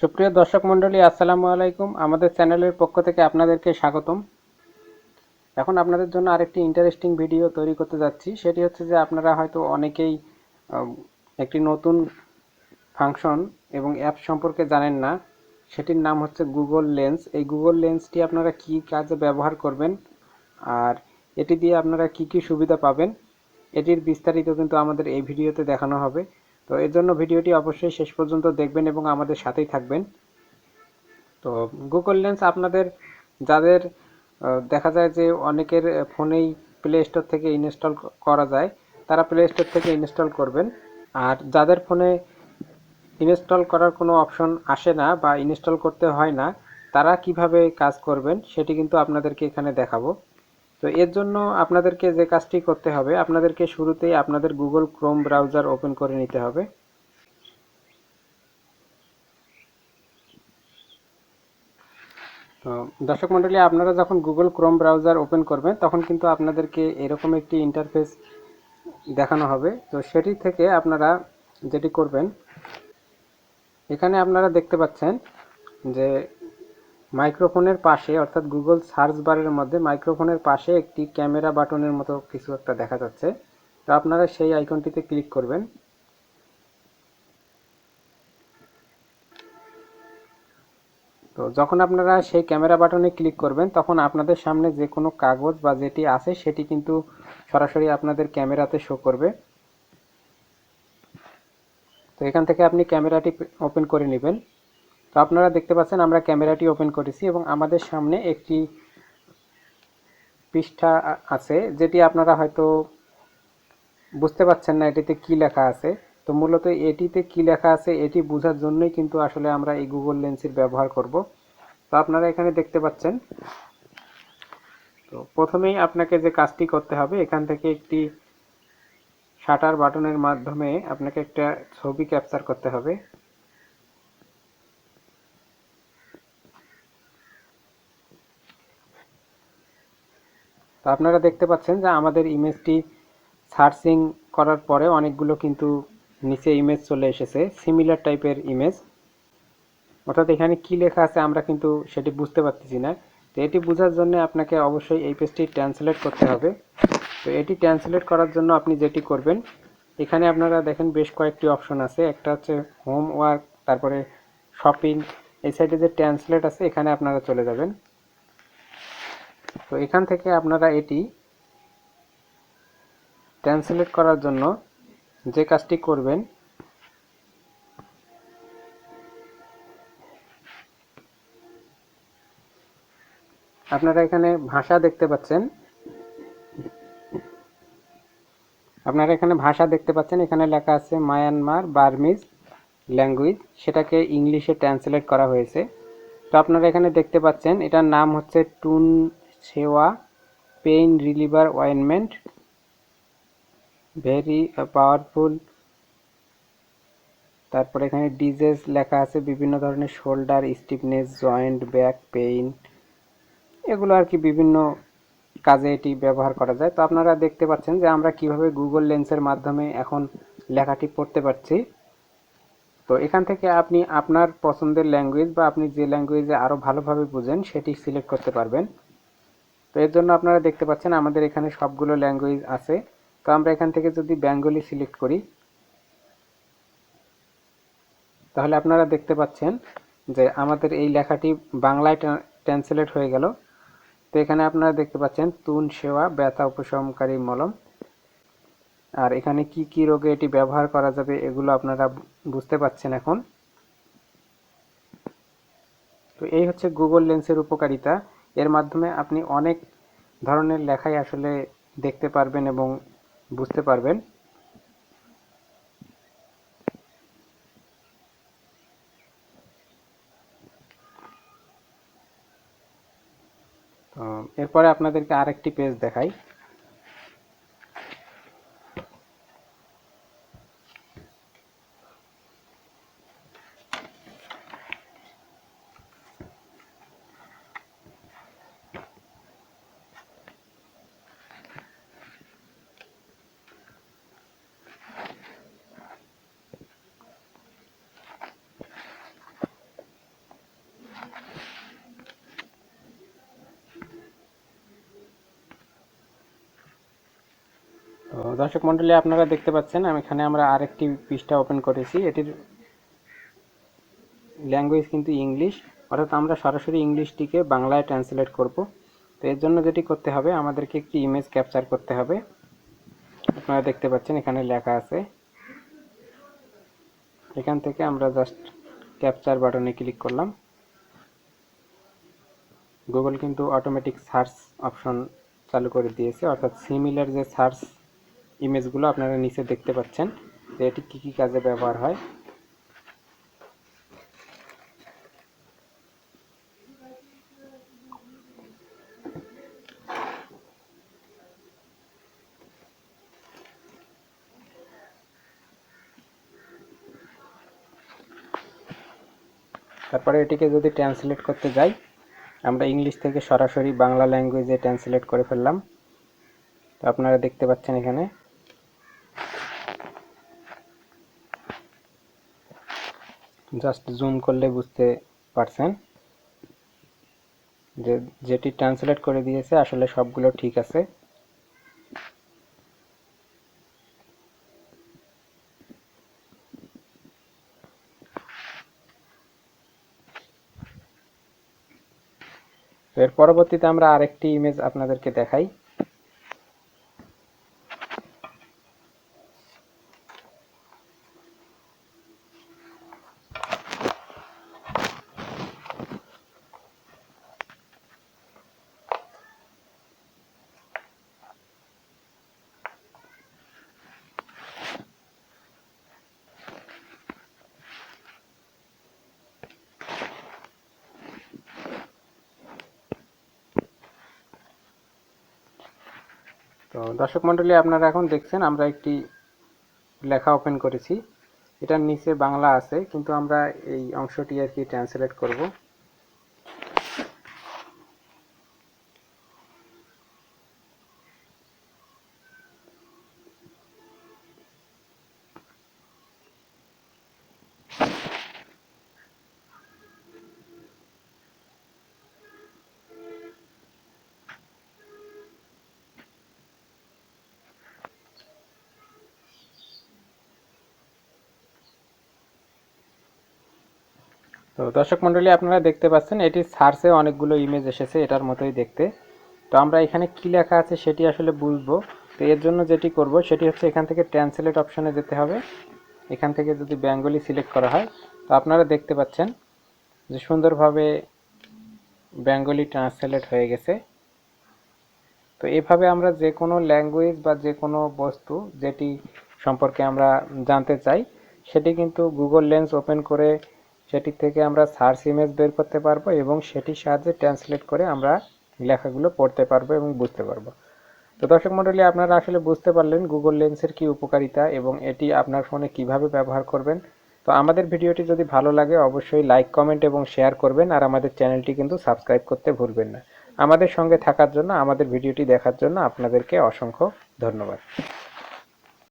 সুপ্রিয় দর্শক মণ্ডলী, আসসালামু আলাইকুম। আমাদের চ্যানেলের পক্ষ থেকে আপনাদেরকে স্বাগতম। এখন আপনাদের জন্য আরেকটি ইন্টারেস্টিং ভিডিও তৈরি করতে যাচ্ছি। সেটি হচ্ছে যে আপনারা হয়তো অনেকেই একটি নতুন ফাংশন এবং অ্যাপ সম্পর্কে জানেন না। সেটির নাম হচ্ছে গুগল লেন্স এই গুগল লেন্সটি আপনারা কি কাজে ব্যবহার করবেন? আর এটি দিয়ে আপনারা কি কি সুবিধা পাবেন? এটির বিস্তারিত কিন্তু আমাদের এই ভিডিওতে দেখানো হবে। তো এর জন্য ভিডিওটি অবশ্যই শেষ পর্যন্ত দেখবেন এবং আমাদের সাথেই থাকবেন। তো গুগল লেন্স আপনাদের যাদের দেখা যায় যে অনেকের ফোনেই প্লে স্টোর থেকে ইনস্টল করা যায়, তারা প্লে স্টোর থেকে ইনস্টল করবেন। আর যাদের ফোনে ইনস্টল করার কোনো অপশন আসে না বা ইনস্টল করতে হয় না, তারা কীভাবে কাজ করবেন সেটি কিন্তু আপনাদেরকে এখানে দেখাবো। তো এর জন্য আপনাদেরকে যে কাজটি করতে হবে, আপনাদেরকে শুরুতেই আপনাদের গুগল ক্রোম ব্রাউজার ওপেন করে নিতে হবে। তো দর্শক মণ্ডলী আপনারা যখন গুগল ক্রোম ব্রাউজার ওপেন করবেন, তখন কিন্তু আপনাদেরকে এরকম একটি ইন্টারফেস দেখানো হবে। তো সেটি থেকে আপনারা যেটি করবেন, এখানে আপনারা দেখতে পাচ্ছেন যে মাইক্রোফোনের পাশে, অর্থাৎ গুগল সার্চ বারের মধ্যে মাইক্রোফোনের পাশে একটি ক্যামেরা বাটনের মতো কিছু একটা দেখা যাচ্ছে। তো আপনারা সেই আইকনটিতে ক্লিক করবেন। তো যখন আপনারা সেই ক্যামেরা বাটনে ক্লিক করবেন, তখন আপনাদের সামনে যে কোনো কাগজ বা যেটি আছে, সেটি কিন্তু সরাসরি আপনাদের ক্যামেরাতে শো করবে। তো এখান থেকে আপনি ক্যামেরাটি ওপেন করে নেবেন। তো আপনারা দেখতে পাচ্ছেন আমরা ক্যামেরাটি ওপেন করেছি এবং আমাদের সামনে একটি পৃষ্ঠা আছে যেটি আপনারা হয়তো বুঝতে পারছেন না এটিতে কি লেখা আছে। তো মূলত এটিতে কি লেখা আছে এটি বোঝার জন্যই কিন্তু আসলে আমরা এই গুগল লেন্সের ব্যবহার করব। তো আপনারা এখানে দেখতে পাচ্ছেন। তো প্রথমেই আপনাকে যে কাজটি করতে হবে, এখান থেকে একটি শাটার বাটনের মাধ্যমে আপনাকে একটা ছবি ক্যাপচার করতে হবে। তো আপনারা দেখতে পাচ্ছেন যে আমাদের ইমেজটি সার্চিং করার পরে অনেকগুলো কিন্তু নিচে ইমেজ চলে এসেছে সিমিলার টাইপের ইমেজ অর্থাৎ এখানে কি লেখা আছে আমরা কিন্তু সেটি বুঝতে পারতেছি না। তো এটি বোঝার জন্য আপনাকে অবশ্যই এই পেজটি ট্রান্সলেট করতে হবে। তো এটি ট্রান্সলেট করার জন্য আপনি যেটি করবেন, এখানে আপনারা দেখেন বেশ কয়েকটি অপশন আছে। একটা হচ্ছে হোমওয়ার্ক তারপরে শপিং এই সাইডে যে ট্রান্সলেট আছে, এখানে আপনারা চলে যাবেন। তো এখান থেকে আপনারা এটি ট্রান্সলেট করার জন্য যে কাজটি করবেন, আপনারা এখানে ভাষা দেখতে পাচ্ছেন। আপনারা এখানে ভাষা দেখতে পাচ্ছেন, এখানে লেখা আছে মায়ানমার বার্মিজ ল্যাঙ্গুয়েজ, সেটাকে ইংলিশে ট্রান্সলেট করা হয়েছে। তো আপনারা এখানে দেখতে পাচ্ছেন, এটার নাম হচ্ছে টুন সেওয়া, pain reliever ointment, very powerful. তারপরে এখানে ডিজেস লেখা আছে, বিভিন্ন ধরনের shoulder, stiffness, joint, back pain. এগুলো আর কি বিভিন্ন কাজে এটি ব্যবহার করা যায়। তো আপনারা দেখতে পাচ্ছেন যে আমরা কীভাবে গুগল লেন্সের মাধ্যমে এখন লেখাটি পড়তে পারছি। তো এখান থেকে আপনি আপনার পছন্দের ল্যাঙ্গুয়েজ বা আপনি যে ল্যাঙ্গুয়েজে আরও ভালোভাবে বুঝেন, সেটি সিলেক্ট করতে পারবেন। তো এর জন্য আপনারা দেখতে পাচ্ছেন আমাদের এখানে সবগুলো ল্যাঙ্গুয়েজ আছে। তো আমরা এখান থেকে যদি বেঙ্গলি সিলেক্ট করি, তাহলে আপনারা দেখতে পাচ্ছেন যে আমাদের এই লেখাটি বাংলায় ট্রান্সলেট হয়ে গেল। তো এখানে আপনারা দেখতে পাচ্ছেন তুন সেবা ব্যথা, উপশমকারী, মলম। আর এখানে কি কি রোগে এটি ব্যবহার করা যাবে এগুলো আপনারা বুঝতে পাচ্ছেন এখন। তো এই হচ্ছে গুগল লেন্সের উপকারিতা। এর মাধ্যমে আপনি অনেক ধরনের লেখাই আসলে দেখতে পারবেন এবং বুঝতে পারবেন। এরপরে আপনাদেরকে আরেকটি পেজ দেখাই। দর্শক মণ্ডলী আপনারা দেখতে পাচ্ছেন, আমি এখানে আমরা আরেকটি পৃষ্ঠা ওপেন করেছি। এটির ল্যাঙ্গুয়েজ কিন্তু ইংলিশ অর্থাৎ আমরা সরাসরি ইংলিশটিকে বাংলায় ট্রান্সলেট করব। তো এর জন্য যেটি করতে হবে, আমাদেরকে একটি ইমেজ ক্যাপচার করতে হবে। আপনারা দেখতে পাচ্ছেন, এখানে লেখা আছে। এখান থেকে আমরা জাস্ট ক্যাপচার বাটনে ক্লিক করলাম। গুগল কিন্তু অটোমেটিক সার্চ অপশন চালু করে দিয়েছে, অর্থাৎ সিমিলার যে সার্চ ইমেজগুলো আপনারা নিচে দেখতে পাচ্ছেন যে এটি কী কী কাজে ব্যবহার হয়। তারপরে এটিকে যদি ট্রান্সলেট করতে যাই, আমরা ইংলিশ থেকে সরাসরি বাংলা ল্যাঙ্গুয়েজে ট্রান্সলেট করে ফেললাম। তো আপনারা দেখতে পাচ্ছেন এখানে জাস্ট জুম করলে বুঝতে পারছেন যে যেটি ট্রান্সলেট করে দিয়েছে, আসলে সবগুলো ঠিক আছে। এর পরবর্তীতে আমরা আরেকটি ইমেজ আপনাদেরকে দেখাই। তো দর্শক মণ্ডলী আপনারা এখন দেখছেন, আমরা একটি লেখা ওপেন করেছি। এটার নিচে বাংলা আছে, কিন্তু আমরা এই অংশটি আর কি ট্রান্সলেট করব। তো দর্শক মণ্ডলী আপনারা দেখতে পাচ্ছেন, এটি সার্চে অনেকগুলো ইমেজ এসেছে এটার মতোই দেখতে। তো আমরা এখানে কি লেখা আছে সেটি আসলে বুঝব। তো এর জন্য যেটি করব সেটি হচ্ছে এখান থেকে ট্রান্সলেট অপশনে যেতে হবে। এখান থেকে যদি বেঙ্গলি সিলেক্ট করা হয়, তো আপনারা দেখতে পাচ্ছেন যে সুন্দরভাবে বেঙ্গলি ট্রান্সলেট হয়ে গেছে। তো এভাবে আমরা যে কোনো ল্যাঙ্গুয়েজ বা যে কোনো বস্তু যেটি সম্পর্কে আমরা জানতে চাই, সেটি কিন্তু গুগল লেন্স ওপেন করে সেটি থেকে আমরা সার্চ ইমেজ বের করতে পারব এবং সেটির সাহায্যে ট্রান্সলেট করে আমরা লেখাগুলো পড়তে পারব এবং বুঝতে পারব। তো দর্শক মণ্ডলী, আপনারা আসলে বুঝতে পারলেন গুগল লেন্সের কি উপকারিতা এবং এটি আপনার ফোনে কীভাবে ব্যবহার করবেন। তো আমাদের ভিডিওটি যদি ভালো লাগে, অবশ্যই লাইক কমেন্ট এবং শেয়ার করবেন আর আমাদের চ্যানেলটি কিন্তু সাবস্ক্রাইব করতে ভুলবেন না। আমাদের সঙ্গে থাকার জন্য, আমাদের ভিডিওটি দেখার জন্য আপনাদেরকে অসংখ্য ধন্যবাদ।